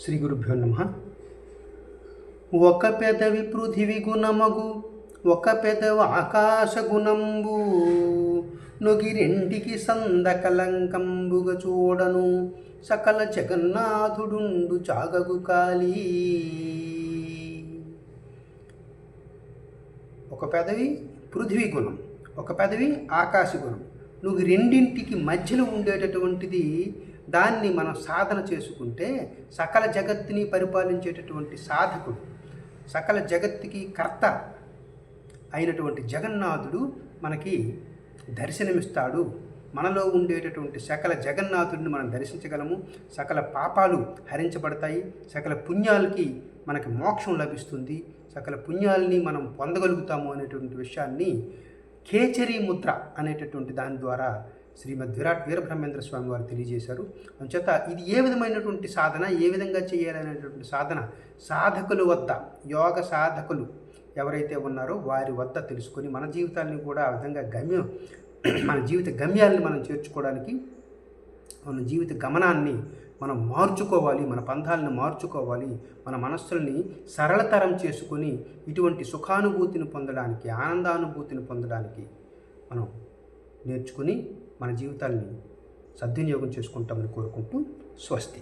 శ్రీ గురుభ్యో నమ. ఒక పెదవి పృథివి గుణమగు ఒక పెదవి ఆకాశ గుణంబు నొగిరెంటికి సందకలంకంబుగా చూడను సకల జగన్నాథుడుండు చాగగు కాలి ఒక పెదవి పృథ్వీ గుణం ఒక పెదవి ఆకాశ గుణం నువ్వు రెండింటికి మధ్యలో ఉండేటటువంటిది దాన్ని మనం సాధన చేసుకుంటే సకల జగత్తుని పరిపాలించేటటువంటి సాధకుడు సకల జగత్తుకి కర్త అయినటువంటి జగన్నాథుడు మనకి దర్శనమిస్తాడు. మనలో ఉండేటటువంటి సకల జగన్నాథుడిని మనం దర్శించగలము. సకల పాపాలు హరించబడతాయి. సకల పుణ్యాలకి మనకి మోక్షం లభిస్తుంది. సకల పుణ్యాలని మనం పొందగలుగుతాము అనేటువంటి విషయాన్ని కేచరి ముద్ర అనేటటువంటి దాని ద్వారా శ్రీమద్ విరాట్ వీరబ్రహ్మేంద్ర స్వామి వారు తెలియజేశారు. అంచేత ఇది ఏ విధమైనటువంటి సాధన ఏ విధంగా చేయాలనేటువంటి సాధన సాధకుల వద్ద యోగ సాధకులు ఎవరైతే ఉన్నారో వారి వద్ద తెలుసుకొని మన జీవితాన్ని కూడా ఆ విధంగా గమ్యం మన జీవిత గమ్యాన్ని మనం చేర్చుకోవడానికి మన జీవిత గమనాన్ని మనం మార్చుకోవాలి మన పంథాలను మార్చుకోవాలి మన మనస్సుల్ని సరళతరం చేసుకొని ఇటువంటి సుఖానుభూతిని పొందడానికి ఆనందానుభూతిని పొందడానికి మనం నేర్చుకుని మన జీవితాల్ని సద్వినియోగం చేసుకుంటామని కోరుకుంటూ స్వస్తి.